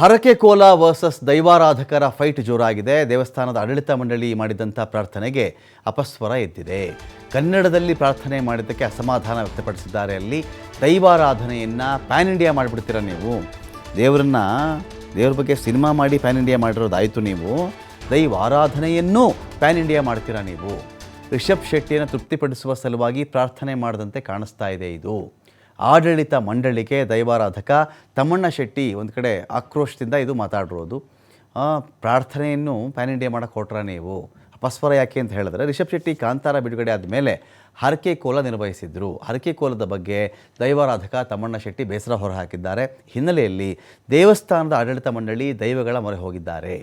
ಹರಕೆ ಕೋಲ versus ದೈವಾರಾಧಕರ fight ಜೋರಾಗಿದೆ. ದೇವಸ್ಥಾನದ ಆಡಳಿತ ಮಂಡಳಿ ಮಾಡಿದಂಥ ಪ್ರಾರ್ಥನೆಗೆ ಅಪಸ್ವರ ಎದ್ದಿದೆ. ಕನ್ನಡದಲ್ಲಿ ಪ್ರಾರ್ಥನೆ ಮಾಡಿದ್ದಕ್ಕೆ ಅಸಮಾಧಾನ ವ್ಯಕ್ತಪಡಿಸಿದ್ದಾರೆ ಅಲ್ಲಿ. ದೈವಾರಾಧನೆಯನ್ನು ಪ್ಯಾನ್ ಇಂಡಿಯಾ ಮಾಡಿಬಿಡ್ತೀರಾ ನೀವು? ದೇವರನ್ನ, ದೇವ್ರ ಬಗ್ಗೆ ಸಿನಿಮಾ ಮಾಡಿ ಪ್ಯಾನ್ ಇಂಡಿಯಾ ಮಾಡಿರೋದಾಯಿತು ನೀವು. ದೈವಾರಾಧನೆಯನ್ನೂ ಪ್ಯಾನ್ ಇಂಡಿಯಾ ಮಾಡ್ತೀರಾ ನೀವು? ರಿಷಬ್ ಶೆಟ್ಟಿಯನ್ನು ತೃಪ್ತಿಪಡಿಸುವ ಸಲುವಾಗಿ ಪ್ರಾರ್ಥನೆ ಮಾಡದಂತೆ ಕಾಣಿಸ್ತಾ ಇದೆ ಇದು. ಆಡಳಿತ ಮಂಡಳಿಗೆ ದೈವಾರಾಧಕ ತಮ್ಮಣ್ಣ ಶೆಟ್ಟಿ ಒಂದು ಕಡೆ ಆಕ್ರೋಶದಿಂದ ಇದು ಮಾತಾಡಿರೋದು. ಪ್ರಾರ್ಥನೆಯನ್ನು ಪ್ಯಾನ್ ಇಂಡಿಯಾ ಮಾಡೋಕ್ಕೆ ಹೊಟ್ರ ನೀವು? ಅಪಸ್ವರ ಯಾಕೆ ಅಂತ ಹೇಳಿದ್ರೆ, ರಿಷಬ್ ಶೆಟ್ಟಿ ಕಾಂತಾರ ಬಿಡುಗಡೆ ಆದಮೇಲೆ ಹರಕೆ ಕೋಲ ನಿರ್ವಹಿಸಿದ್ರು. ಹರಕೆ ಕೋಲದ ಬಗ್ಗೆ ದೈವಾರಾಧಕ ತಮ್ಮಣ್ಣ ಶೆಟ್ಟಿ ಬೇಸರ ಹೊರಹಾಕಿದ್ದಾರೆ. ಹಿನ್ನೆಲೆಯಲ್ಲಿ ದೇವಸ್ಥಾನದ ಆಡಳಿತ ಮಂಡಳಿ ದೈವಗಳ ಮೊರೆ ಹೋಗಿದ್ದಾರೆ.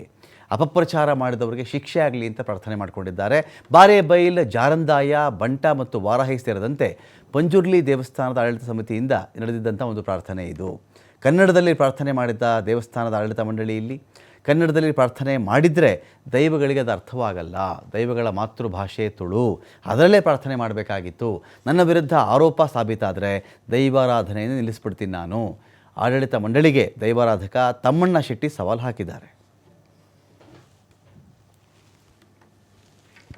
ಅಪಪ್ರಚಾರ ಮಾಡಿದವರಿಗೆ ಶಿಕ್ಷೆ ಆಗಲಿ ಅಂತ ಪ್ರಾರ್ಥನೆ ಮಾಡಿಕೊಂಡಿದ್ದಾರೆ. ಬಾರೇಬೈಲ್ ಜಾರಂದಾಯ, ಬಂಟ ಮತ್ತು ವಾರಾಹಿ ಸೇರಿದಂತೆ ಪಂಜುರ್ಲಿ ದೇವಸ್ಥಾನದ ಆಡಳಿತ ಸಮಿತಿಯಿಂದ ನಡೆದಿದ್ದಂಥ ಒಂದು ಪ್ರಾರ್ಥನೆ ಇದು. ಕನ್ನಡದಲ್ಲಿ ಪ್ರಾರ್ಥನೆ ಮಾಡಿದ್ದ ದೇವಸ್ಥಾನದ ಆಡಳಿತ ಮಂಡಳಿಯಲ್ಲಿ ಕನ್ನಡದಲ್ಲಿ ಪ್ರಾರ್ಥನೆ ಮಾಡಿದರೆ ದೈವಗಳಿಗೆ ಅದು ಅರ್ಥವಾಗಲ್ಲ. ದೈವಗಳ ಮಾತೃಭಾಷೆ ತುಳು. ಅದರಲ್ಲೇ ಪ್ರಾರ್ಥನೆ ಮಾಡಬೇಕಾಗಿತ್ತು. ನನ್ನ ವಿರುದ್ಧ ಆರೋಪ ಸಾಬೀತಾದರೆ ದೈವಾರಾಧನೆಯನ್ನು ನಿಲ್ಲಿಸ್ಬಿಡ್ತೀನಿ ನಾನು. ಆಡಳಿತ ಮಂಡಳಿಗೆ ದೈವಾರಾಧಕ ತಮ್ಮಣ್ಣ ಶೆಟ್ಟಿ ಸವಾಲು ಹಾಕಿದ್ದಾರೆ.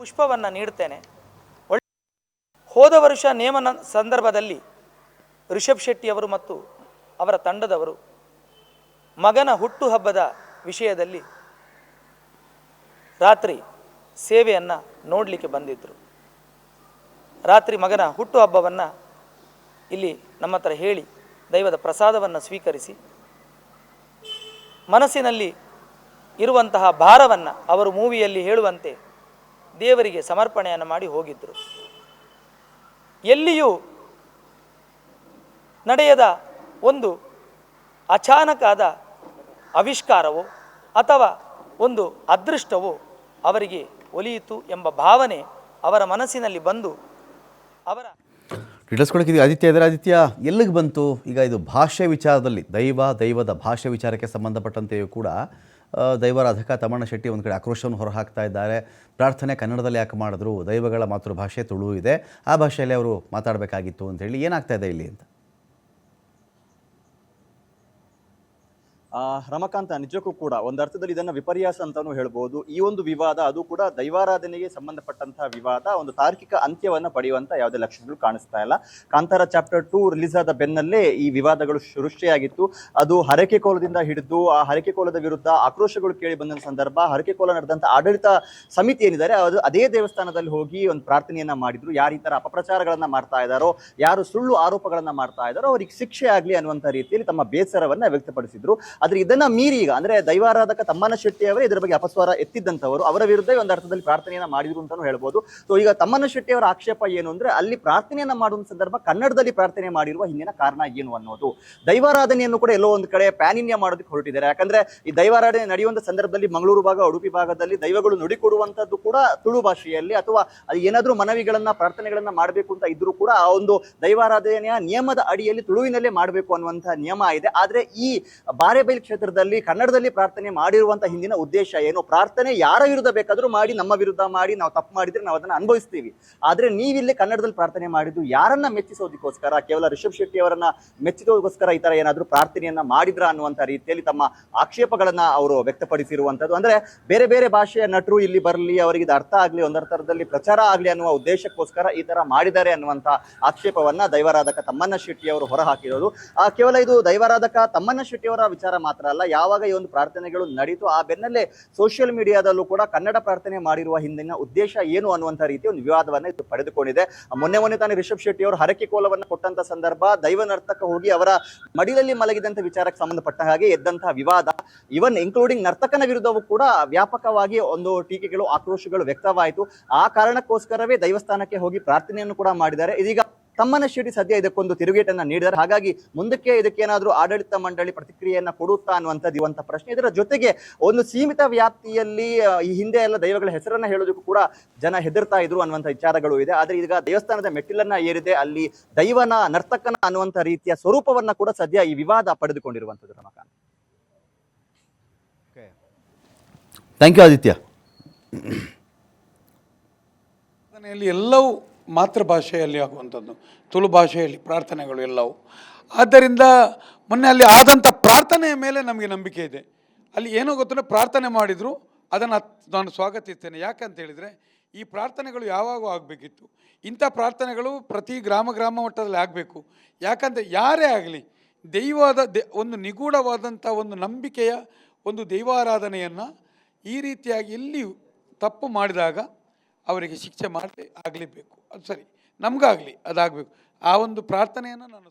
ಪುಷ್ಪವನ್ನು ನೀಡ್ತೇನೆ ಒಳ್ಳೆ ಹೋದ ವರ್ಷ ನೇಮನ ಸಂದರ್ಭದಲ್ಲಿ ರಿಷಬ್ ಶೆಟ್ಟಿಯವರು ಮತ್ತು ಅವರ ತಂಡದವರು ಮಗನ ಹುಟ್ಟುಹಬ್ಬದ ವಿಷಯದಲ್ಲಿ ರಾತ್ರಿ ಸೇವೆಯನ್ನು ನೋಡಲಿಕ್ಕೆ ಬಂದಿದ್ದರು ರಾತ್ರಿ ಮಗನ ಹುಟ್ಟುಹಬ್ಬವನ್ನು ಇಲ್ಲಿ ನಮ್ಮ ಹತ್ರ ಹೇಳಿ ದೈವದ ಪ್ರಸಾದವನ್ನು ಸ್ವೀಕರಿಸಿ ಮನಸ್ಸಿನಲ್ಲಿ ಇರುವಂತಹ ಭಾರವನ್ನು ಅವರು ಮೂವಿಯಲ್ಲಿ ಹೇಳುವಂತೆ ದೇವರಿಗೆ ಸಮರ್ಪಣೆಯನ್ನು ಮಾಡಿ ಹೋಗಿದ್ದರು ಎಲ್ಲಿಯೂ ನಡೆಯದ ಒಂದು ಅಚಾನಕಾದ ಆವಿಷ್ಕಾರವೋ ಅಥವಾ ಒಂದು ಅದೃಷ್ಟವೋ ಅವರಿಗೆ ಒಲಿಯಿತು ಎಂಬ ಭಾವನೆ ಅವರ ಮನಸ್ಸಿನಲ್ಲಿ ಬಂದು ಅವರ ಕೊಡೋಕ್ಕಿದೆ ಆದಿತ್ಯ ಇದ್ರೆ ಆದಿತ್ಯ, ಎಲ್ಲಿಗೆ ಬಂತು? ಈಗ ಇದು ಭಾಷೆ ವಿಚಾರದಲ್ಲಿ ದೈವ ದೈವದ ಭಾಷೆ ವಿಚಾರಕ್ಕೆ ಸಂಬಂಧಪಟ್ಟಂತೆಯೂ ಕೂಡ ದೈವಾರಾಧಕ ತಮಣ್ಣ ಶೆಟ್ಟಿ ಒಂದು ಕಡೆ ಆಕ್ರೋಶವನ್ನು ಹೊರಹಾಕ್ತಾ ಇದ್ದಾರೆ. ಪ್ರಾರ್ಥನೆ ಕನ್ನಡದಲ್ಲಿ ಯಾಕೆ ಮಾಡಿದ್ರು? ದೈವಗಳ ಮಾತೃಭಾಷೆ ತುಳು ಇದೆ. ಆ ಭಾಷೆಯಲ್ಲಿ ಅವರು ಮಾತಾಡಬೇಕಾಗಿತ್ತು ಅಂತೇಳಿ ಏನಾಗ್ತಾ ಇದೆ ಇಲ್ಲಿ ಅಂತ? ರಮಕಾಂತ ನಿಜಕ್ಕೂ ಕೂಡ ಒಂದು ಅರ್ಥದಲ್ಲಿ ಇದನ್ನ ವಿಪರ್ಯಾಸ ಅಂತಾನೂ ಹೇಳ್ಬೋದು. ಈ ಒಂದು ವಿವಾದ ಅದು ಕೂಡ ದೈವಾರಾಧನೆಗೆ ಸಂಬಂಧಪಟ್ಟಂತಹ ವಿವಾದ, ಒಂದು ತಾರ್ಕಿಕ ಅಂತ್ಯವನ್ನ ಪಡೆಯುವಂತ ಯಾವುದೇ ಲಕ್ಷಣಗಳು ಕಾಣಿಸ್ತಾ ಇಲ್ಲ. ಕಾಂತಾರ ಚಾಪ್ಟರ್ ಟೂ ರಿಲೀಸ್ ಆದ ಬೆನ್ನಲ್ಲೇ ಈ ವಿವಾದಗಳು ಸೃಷ್ಟಿಯಾಗಿತ್ತು ಅದು ಹರಕೆ ಕೋಲದಿಂದ ಹಿಡಿದು, ಆ ಹರಕೆ ಕೋಲದ ವಿರುದ್ಧ ಆಕ್ರೋಶಗಳು ಕೇಳಿ ಬಂದ ಸಂದರ್ಭ, ಹರಕೆ ಕೋಲ ನಡೆದಂತಹ ಆಡಳಿತ ಸಮಿತಿ ಏನಿದ್ದಾರೆ, ಅದು ಅದೇ ದೇವಸ್ಥಾನದಲ್ಲಿ ಹೋಗಿ ಒಂದು ಪ್ರಾರ್ಥನೆಯನ್ನ ಮಾಡಿದ್ರು. ಯಾರು ಈ ತರ ಅಪಪ್ರಚಾರಗಳನ್ನ ಮಾಡ್ತಾ ಇದ್ದಾರೋ, ಯಾರು ಸುಳ್ಳು ಆರೋಪಗಳನ್ನ ಮಾಡ್ತಾ ಇದ್ದಾರೋ, ಅವ್ರಿಗೆ ಶಿಕ್ಷೆ ಆಗ್ಲಿ ಅನ್ನುವಂತ ರೀತಿಯಲ್ಲಿ ತಮ್ಮ ಬೇಸರವನ್ನ ವ್ಯಕ್ತಪಡಿಸಿದ್ರು. ಆದ್ರೆ ಇದನ್ನ ಮೀರಿ ಈಗ, ಅಂದ್ರೆ ದೈವಾರಾಧಕ ತಮ್ಮನ ಶೆಟ್ಟಿ ಅವರೇ ಇದರ ಬಗ್ಗೆ ಅಪಸ್ವರ ಎತ್ತಿದ್ದಂಥವರು, ಅವರ ವಿರುದ್ಧ ಒಂದು ಅರ್ಥದಲ್ಲಿ ಪ್ರಾರ್ಥನೆಯನ್ನ ಮಾಡಿದ್ರು ಅಂತಾನು ಹೇಳ್ಬೋದು. ಸೊ ಈಗ ತಮ್ಮನ ಶೆಟ್ಟಿ ಅವರ ಆಕ್ಷೇಪ ಏನು ಅಂದ್ರೆ, ಅಲ್ಲಿ ಪ್ರಾರ್ಥನೆಯನ್ನ ಮಾಡುವ ಸಂದರ್ಭ ಕನ್ನಡದಲ್ಲಿ ಪ್ರಾರ್ಥನೆ ಮಾಡಿರುವ ಹಿಂದಿನ ಕಾರಣ ಏನು ಅನ್ನೋದು. ದೈವಾರಾಧನೆಯನ್ನು ಕೂಡ ಎಲ್ಲೋ ಒಂದು ಕಡೆ ಪ್ಯಾನಿನ್ಯ ಮಾಡೋದಕ್ಕೆ ಹೊರಟಿದ್ದಾರೆ. ಯಾಕಂದ್ರೆ ಈ ದೈವಾರಾಧನೆ ನಡೆಯುವಂತ ಸಂದರ್ಭದಲ್ಲಿ ಮಂಗಳೂರು ಭಾಗ, ಉಡುಪಿ ಭಾಗದಲ್ಲಿ ದೈವಗಳು ನುಡಿಕೊಡುವಂತದ್ದು ಕೂಡ ತುಳು ಭಾಷೆಯಲ್ಲಿ, ಅಥವಾ ಅದು ಏನಾದ್ರೂ ಮನವಿಗಳನ್ನ, ಪ್ರಾರ್ಥನೆಗಳನ್ನ ಮಾಡಬೇಕು ಅಂತ ಇದ್ರೂ ಕೂಡ ಆ ಒಂದು ದೈವಾರಾಧನೆಯ ನಿಯಮದ ಅಡಿಯಲ್ಲಿ ತುಳುವಿನಲ್ಲೇ ಮಾಡಬೇಕು ಅನ್ನುವಂತಹ ನಿಯಮ ಇದೆ. ಆದ್ರೆ ಈ ಬಾರೆಬೈಲ್ ಕ್ಷೇತ್ರದಲ್ಲಿ ಕನ್ನಡದಲ್ಲಿ ಪ್ರಾರ್ಥನೆ ಮಾಡಿರುವಂತಹ ಹಿಂದಿನ ಉದ್ದೇಶ ಏನು? ಪ್ರಾರ್ಥನೆ ಯಾರ ವಿರುದ್ಧ ಬೇಕಾದರೂ ಮಾಡಿ, ನಮ್ಮ ವಿರುದ್ಧ ಮಾಡಿ, ನಾವು ತಪ್ಪು ಮಾಡಿದ್ರೆ ನಾವು ಅದನ್ನು ಅನುಭವಿಸ್ತೀವಿ. ಆದರೆ ನೀವಿಲ್ಲಿ ಕನ್ನಡದಲ್ಲಿ ಪ್ರಾರ್ಥನೆ ಮಾಡಿದ್ದು ಯಾರನ್ನ ಮೆಚ್ಚಿಸೋದಕ್ಕೋಸ್ಕರ, ಕೇವಲ ರಿಷಬ್ ಶೆಟ್ಟಿ ಅವರನ್ನ ಮೆಚ್ಚಿಸೋದಕ್ಕೋಸ್ಕರ ಈ ತರ ಏನಾದರೂ ಪ್ರಾರ್ಥನೆಯನ್ನ ಮಾಡಿದ್ರ ಅನ್ನುವಂತ ರೀತಿಯಲ್ಲಿ ತಮ್ಮ ಆಕ್ಷೇಪಗಳನ್ನ ಅವರು ವ್ಯಕ್ತಪಡಿಸಿರುವಂತದ್ದು. ಅಂದ್ರೆ ಬೇರೆ ಬೇರೆ ಭಾಷೆಯ ನಟರು ಇಲ್ಲಿ ಬರಲಿ, ಅವರಿಗೆ ಇದು ಅರ್ಥ ಆಗಲಿ ಒಂದರ್ಥದಲ್ಲಿ ಪ್ರಚಾರ ಆಗಲಿ ಅನ್ನುವ ಉದ್ದೇಶಕ್ಕೋಸ್ಕರ ಈ ತರ ಮಾಡಿದ್ದಾರೆ ಅನ್ನುವಂತ ಆಕ್ಷೇಪವನ್ನ ದೈವಾರಾಧಕ ತಮ್ಮಣ್ಣ ಶೆಟ್ಟಿ ಅವರು ಹೊರಹಾಕಿರೋದು. ಆ ಕೇವಲ ಇದು ದೈವಾರಾಧಕ ತಮ್ಮಣ್ಣ ಶೆಟ್ಟಿ ಅವರ ವಿಚಾರ ಮಾತ್ರ ಅಲ್ಲ, ಯಾವಾಗ ಈ ಒಂದು ಪ್ರಾರ್ಥನೆಗಳು ನಡೀತು ಆ ಬೆನ್ನಲ್ಲೇ ಸೋಷಿಯಲ್ ಮೀಡಿಯಾದಲ್ಲೂ ಕೂಡ ಕನ್ನಡ ಪ್ರಾರ್ಥನೆ ಮಾಡಿರುವ ಹಿಂದಿನ ಉದ್ದೇಶ ಏನು ಅನ್ನುವಂಥ ರೀತಿ ಒಂದು ವಿವಾದವನ್ನ ಇದು ಪಡೆದುಕೊಂಡಿದೆ. ಮೊನ್ನೆ ಮೊನ್ನೆ ತಾನೇ ರಿಷಬ್ ಶೆಟ್ಟಿ ಅವರು ಹರಕೆ ಕೋಲವನ್ನು ಕೊಟ್ಟಂತ ಸಂದರ್ಭ ದೈವ ನರ್ತಕ ಹೋಗಿ ಅವರ ಮಡಿಲಲ್ಲಿ ಮಲಗಿದಂತ ವಿಚಾರಕ್ಕೆ ಸಂಬಂಧಪಟ್ಟ ಹಾಗೆ ಎದ್ದಂತಹ ವಿವಾದ ಇವನ್ ಇನ್ಕ್ಲೂಡಿಂಗ್ ನರ್ತಕನ ವಿರುದ್ಧವೂ ಕೂಡ ವ್ಯಾಪಕವಾಗಿ ಒಂದು ಟೀಕೆಗಳು, ಆಕ್ರೋಶಗಳು ವ್ಯಕ್ತವಾಯಿತು. ಆ ಕಾರಣಕ್ಕೋಸ್ಕರವೇ ದೈವಸ್ಥಾನಕ್ಕೆ ಹೋಗಿ ಪ್ರಾರ್ಥನೆಯನ್ನು ಕೂಡ ಮಾಡಿದ್ದಾರೆ. ಇದೀಗ ತಮ್ಮನ ಶೆಟ್ಟಿ ಸದ್ಯ ಇದಕ್ಕೊಂದು ತಿರುಗೇಟನ್ನ ನೀಡಿದ್ದಾರೆ. ಹಾಗಾಗಿ ಮುಂದಕ್ಕೆ ಇದಕ್ಕೇನಾದ್ರೂ ಆಡಳಿತ ಮಂಡಳಿ ಪ್ರತಿಕ್ರಿಯೆಯನ್ನ ಕೊಡುತ್ತಾ ಅನ್ನುವಂಥದ್ದು ಇವಂಥ ಪ್ರಶ್ನೆ. ಇದರ ಜೊತೆಗೆ ಒಂದು ಸೀಮಿತ ವ್ಯಾಪ್ತಿಯಲ್ಲಿ ಈ ಹಿಂದೆ ಎಲ್ಲ ದೈವಗಳ ಹೆಸರನ್ನ ಹೇಳೋದಕ್ಕೂ ಕೂಡ ಜನ ಹೆದರ್ತಾ ಇದ್ರು ಅನ್ನುವಂಥ ವಿಚಾರಗಳು ಇದೆ. ಆದರೆ ಈಗ ದೇವಸ್ಥಾನದ ಮೆಟ್ಟಿಲನ್ನ ಏರಿದೆ ಅಲ್ಲಿ ದೈವನ ನರ್ತಕನ ಅನ್ನುವಂಥ ರೀತಿಯ ಸ್ವರೂಪವನ್ನ ಕೂಡ ಸದ್ಯ ಈ ವಿವಾದ ಪಡೆದುಕೊಂಡಿರುವಂಥದ್ದು ರಮಕಾಂತ್ ಥ್ಯಾಂಕ್ ಯು ಆದಿತ್ಯ ಎಲ್ಲವೂ ಮಾತೃಭಾಷೆಯಲ್ಲಿ ಆಗುವಂಥದ್ದು. ತುಳು ಭಾಷೆಯಲ್ಲಿ ಪ್ರಾರ್ಥನೆಗಳು ಎಲ್ಲವೂ. ಆದ್ದರಿಂದ ಮೊನ್ನೆ ಅಲ್ಲಿ ಆದಂಥ ಪ್ರಾರ್ಥನೆಯ ಮೇಲೆ ನಮಗೆ ನಂಬಿಕೆ ಇದೆ. ಅಲ್ಲಿ ಏನೋ ಗೊತ್ತಿಲ್ಲ ಪ್ರಾರ್ಥನೆ ಮಾಡಿದರು, ಅದನ್ನು ನಾನು ಸ್ವಾಗತಿಸ್ತೇನೆ. ಯಾಕಂತ ಹೇಳಿದರೆ, ಈ ಪ್ರಾರ್ಥನೆಗಳು ಯಾವಾಗ ಆಗಬೇಕಿತ್ತು. ಇಂಥ ಪ್ರಾರ್ಥನೆಗಳು ಪ್ರತಿ ಗ್ರಾಮ ಗ್ರಾಮ ಮಟ್ಟದಲ್ಲಿ ಆಗಬೇಕು. ಯಾಕಂದರೆ ಯಾರೇ ಆಗಲಿ ದೈವದ ಒಂದು ನಿಗೂಢವಾದಂಥ ಒಂದು ನಂಬಿಕೆಯ ಒಂದು ದೈವಾರಾಧನೆಯನ್ನು ಈ ರೀತಿಯಾಗಿ ಎಲ್ಲಿ ತಪ್ಪು ಮಾಡಿದಾಗ ಅವರಿಗೆ ಶಿಕ್ಷೆ ಮಾಡಿ ಆಗಲೇಬೇಕು. ಅದು ಸರಿ. ನಮಗಾಗಲಿ ಅದಾಗಬೇಕು. ಆ ಒಂದು ಪ್ರಾರ್ಥನೆಯನ್ನು ನಾನು